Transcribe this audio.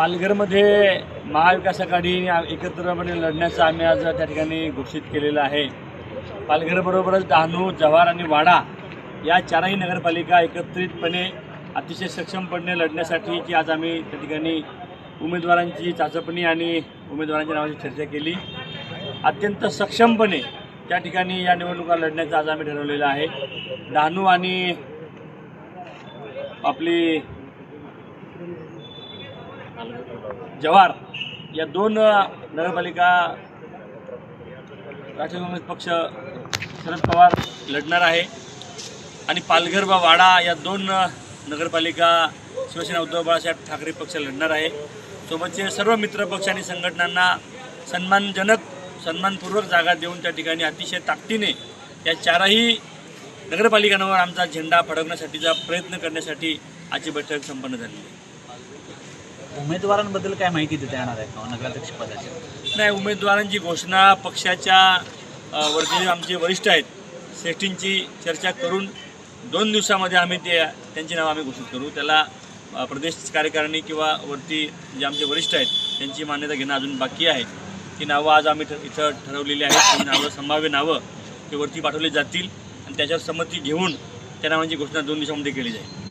पालघरमध्ये महाविकास आघाडी एकत्रपणे लढण्याचं आम्ही आज त्या ठिकाणी घोषित केलेलं आहे. पालघरबरोबरच डहाणू जव्हार आणि वाडा या चारही नगरपालिका एकत्रितपणे अतिशय सक्षमपणे लढण्यासाठीची आज आम्ही त्या ठिकाणी उमेदवारांची चाचपणी आणि उमेदवारांच्या नावाची चर्चा केली. अत्यंत सक्षमपणे त्या ठिकाणी या निवडणुका लढण्याचं आज आम्ही ठरवलेलं आहे. डहाणू आणि आपली जव्हार या दोन नगरपालिका राष्ट्रीय काँग्रेस पक्ष शरद पवार लढणार आहे. आणि पालघर व वाडा या दोन नगरपालिका शिवसेना उद्धव बाळासाहेब ठाकरे पक्ष लढणार आहे. सोबतचे सर्व मित्र पक्ष आणि संघटनांना सन्मानजनक सन्मानपूर्वक जागा देऊन त्या ठिकाणी अतिशय ताकदीने या चारही नगरपालिकांवर आमचा झेंडा फडकण्यासाठीचा प्रयत्न करण्यासाठी आजची बैठक संपन्न झाली. आहे उमेदवारांबद्दल काय माहिती देता येणार आहे का नगराध्यक्ष पदाची? नाही उमेदवारांची घोषणा पक्षाच्या वरती जे आमचे वरिष्ठ आहेत. श्रेष्ठींची चर्चा करून दोन दिवसामध्ये आम्ही ते त्यांची नावं आम्ही घोषित करू. त्याला प्रदेश कार्यकारिणी किंवा वरती जे आमचे वरिष्ठ आहेत त्यांची मान्यता घेणं अजून बाकी आहे. ती नावं आज आम्ही इथं ठरवलेली आहेत. ती नावं संभाव्य नावं ते वरती पाठवली जातील आणि त्याच्यावर संमती घेऊन त्या नावांची घोषणा दोन दिवसामध्ये केली जाईल.